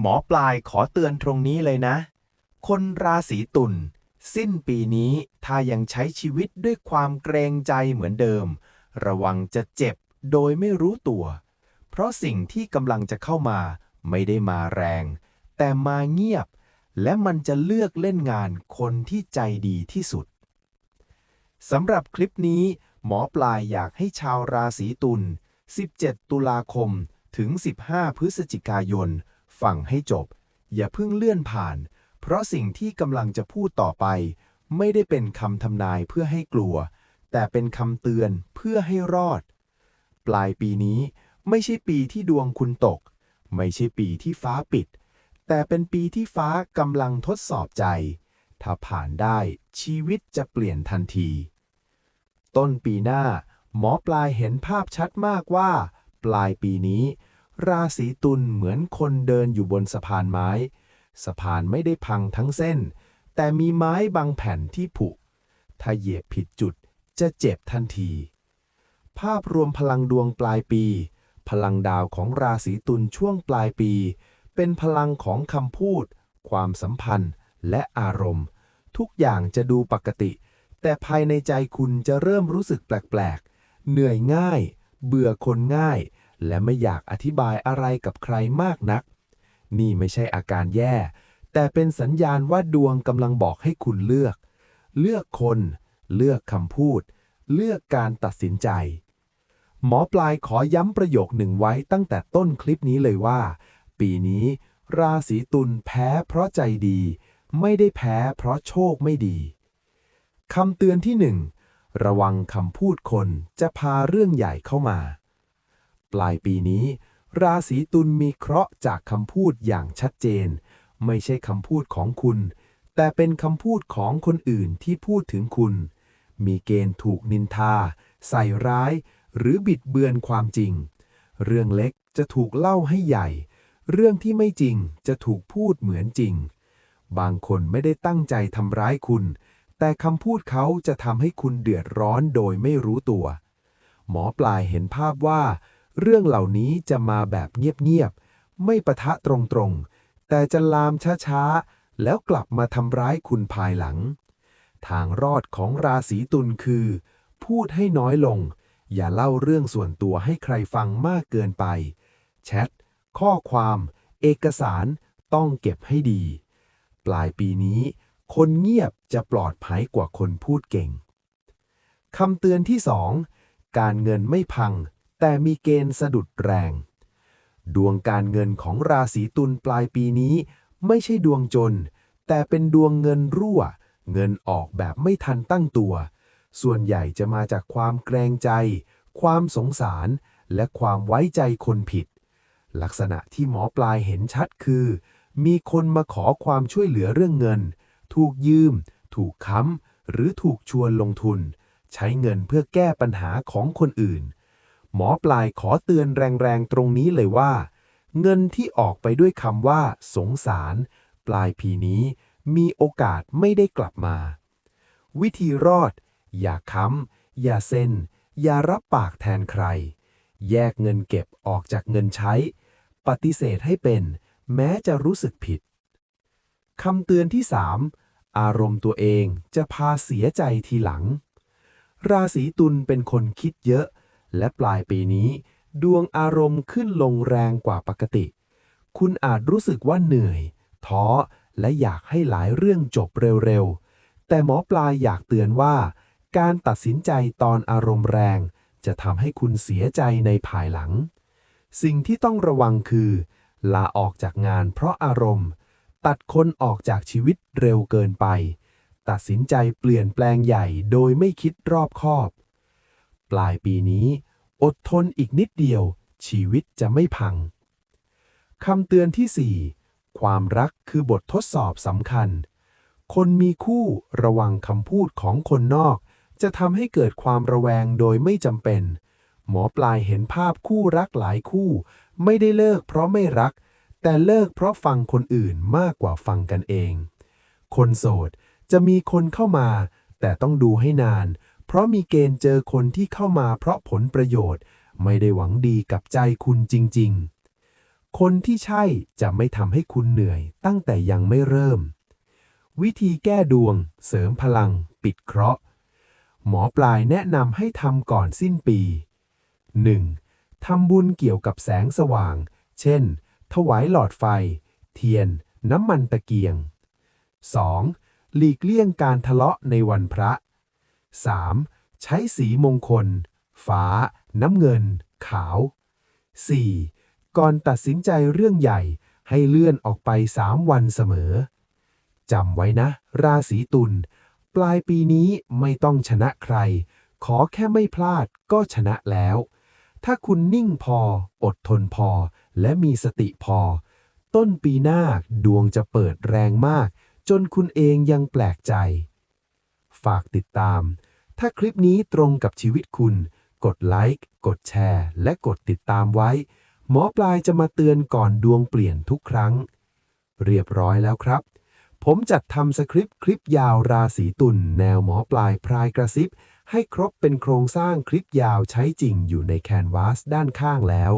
หมอปลายขอเตือนตรงนี้เลยนะ คนราศีตุลสิ้นปีนี้ถ้ายังใช้ชีวิตด้วยความเกรงใจเหมือนเดิม ระวังจะเจ็บโดยไม่รู้ตัว เพราะสิ่งที่กำลังจะเข้ามาไม่ได้มาแรง แต่มาเงียบ และมันจะเลือกเล่นงานคนที่ใจดีที่สุดสำหรับคลิปนี้ หมอปลายอยากให้ชาวราศีตุล 17 ตุลาคมถึง 15 พฤศจิกายน ฟังให้จบ อย่าเพิ่งเลื่อนผ่าน เพราะสิ่งที่กำลังจะพูดต่อไป ไม่ได้เป็นคำทำนายเพื่อให้กลัว แต่เป็นคำเตือนเพื่อให้รอด ปลายปีนี้ไม่ใช่ปีที่ดวงคุณตก ไม่ใช่ปีที่ฟ้าปิด แต่เป็นปีที่ฟ้ากำลังทดสอบใจ ถ้าผ่านได้ชีวิตจะเปลี่ยนทันที ต้นปีหน้า หมอปลายเห็นภาพชัดมากว่า ปลายปีนี้ ราศีตุลเหมือนคนเดินอยู่บนสะพานไม้ สะพานไม่ได้พังทั้งเส้น แต่มีไม้บางแผ่นที่ผุ ถ้าเหยียบผิดจุดจะเจ็บทันที ภาพรวมพลังดวงปลายปี พลังดาวของราศีตุลช่วงปลายปี เป็นพลังของคำพูด ความสัมพันธ์ และอารมณ์ ทุกอย่างจะดูปกติ แต่ภายในใจคุณจะเริ่มรู้สึกแปลกๆ เหนื่อยง่าย เบื่อคนง่าย และไม่อยากอธิบายอะไรกับใครมากนัก นี่ไม่ใช่อาการแย่ แต่เป็นสัญญาณว่าดวงกำลังบอกให้คุณเลือก เลือกคน เลือกคำพูด เลือกการตัดสินใจ หมอปลายขอย้ำประโยคหนึ่งไว้ตั้งแต่ต้นคลิปนี้เลยว่า ปีนี้ ราศีตุลแพ้เพราะใจดี ไม่ได้แพ้เพราะโชคไม่ดีคำเตือนที่หนึ่งระวังคำพูดคนจะพาเรื่องใหญ่เข้ามา ปลายปีนี้ ราศีตุลมีเคราะห์จากคำพูดอย่างชัดเจน ไม่ใช่คำพูดของคุณ แต่เป็นคำพูดของคนอื่นที่พูดถึงคุณ มีเกณฑ์ถูกนินทา ใส่ร้าย หรือบิดเบือนความจริง เรื่องเล็กจะถูกเล่าให้ใหญ่ เรื่องที่ไม่จริงจะถูกพูดเหมือนจริง บางคนไม่ได้ตั้งใจทำร้ายคุณ แต่คำพูดเขาจะทำให้คุณเดือดร้อนโดยไม่รู้ตัว หมอปลายเห็นภาพว่า เรื่องเหล่านี้จะมาแบบเงียบๆ ไม่ปะทะตรงๆ แต่จะลามช้าๆ แล้วกลับมาทำร้ายคุณภายหลัง ทางรอดของราศีตุลคือ พูดให้น้อยลง อย่าเล่าเรื่องส่วนตัวให้ใครฟังมากเกินไป แชท ข้อความ เอกสาร ต้องเก็บให้ดี ปลายปีนี้ คนเงียบจะปลอดภัยกว่าคนพูดเก่งคำเตือนที่สองการเงินไม่พัง แต่มีเกณฑ์สะดุดแรง ดวงการเงินของราศีตุลปลายปีนี้ ไม่ใช่ดวงจน แต่เป็นดวงเงินรั่ว เงินออกแบบไม่ทันตั้งตัว ส่วนใหญ่จะมาจากความแกรงใจ ความสงสาร และความไว้ใจคนผิด ลักษณะที่หมอปลายเห็นชัดคือ มีคนมาขอความช่วยเหลือเรื่องเงิน ถูกยืม ถูกค้ำหรือถูกชวนลงทุน ใช้เงินเพื่อแก้ปัญหาของคนอื่น หมอปลายขอเตือนแรงๆ ตรงนี้เลยว่า เงินที่ออกไปด้วยคำว่า สงสาร ปลายปีนี้ มีโอกาสไม่ได้กลับมา วิธีรอด อย่าค้ำอย่าเซ็น อย่ารับปากแทนใคร แยกเงินเก็บออกจากเงินใช้ ปฏิเสธให้เป็น แม้จะรู้สึกผิดคำเตือนที่ 3 อารมณ์ตัวเองจะพาเสียใจทีหลัง ราศีตุลเป็นคนคิดเยอะ และปลายปีนี้ ดวงอารมณ์ขึ้นลงแรงกว่าปกติ คุณอาจรู้สึกว่าเหนื่อย ท้อ และอยากให้หลายเรื่องจบเร็วๆ แต่หมอปลายอยากเตือนว่า การตัดสินใจตอนอารมณ์แรง จะทำให้คุณเสียใจในภายหลัง สิ่งที่ต้องระวังคือ ลาออกจากงานเพราะอารมณ์ ตัดคนออกจากชีวิตเร็วเกินไป ตัดสินใจเปลี่ยนแปลงใหญ่โดยไม่คิดรอบคอบ ปลายปีนี้ อดทนอีกนิดเดียว ชีวิตจะไม่พังคำเตือนที่ 4 ความรักคือบททดสอบสำคัญ คนมีคู่ระวังคำพูดของคนนอก จะทำให้เกิดความระแวงโดยไม่จำเป็น หมอปลายเห็นภาพคู่รักหลายคู่ ไม่ได้เลิกเพราะไม่รัก แต่เลิกเพราะฟังคนอื่นมากกว่าฟังกันเอง คนโสดจะมีคนเข้ามา แต่ต้องดูให้นาน เพราะมีเกณฑ์เจอคนที่เข้ามาเพราะผลประโยชน์ ไม่ได้หวังดีกับใจคุณจริง ๆ คนที่ใช่จะไม่ทำให้คุณเหนื่อย ตั้งแต่ยังไม่เริ่ม วิธีแก้ดวง เสริมพลัง ปิดเคราะห์ หมอปลายแนะนำให้ทำก่อนสิ้นปี 1. ทำบุญเกี่ยวกับแสงสว่าง เช่น ถวายหลอดไฟ เทียน น้ำมันตะเกียง 2. หลีกเลี่ยงการทะเลาะในวันพระ 3. ใช้สีมงคล ฟ้า น้ำเงิน ขาว 4. ก่อนตัดสินใจเรื่องใหญ่ให้เลื่อนออกไป 3 วันเสมอ จำไว้นะ ราศีตุล ปลายปีนี้ไม่ต้องชนะใคร ขอแค่ไม่พลาดก็ชนะแล้ว ถ้าคุณนิ่งพอ อดทนพอ และมีสติพอ ต้นปีหน้าดวงจะเปิดแรงมาก จนคุณเองยังแปลกใจ ฝากติดตาม ถ้าคลิปนี้ตรงกับชีวิตคุณ กดไลค์ กดแชร์ และกดติดตามไว้ หมอปลายจะมาเตือนก่อนดวงเปลี่ยนทุกครั้ง เรียบร้อยแล้วครับ ผมจัดทำสคริปต์คลิปยาวราศีตุลแนวหมอปลายพรายกระซิบ ให้ครบเป็นโครงสร้างคลิปยาวใช้จริงอยู่ในแคนวาสด้านข้างแล้ว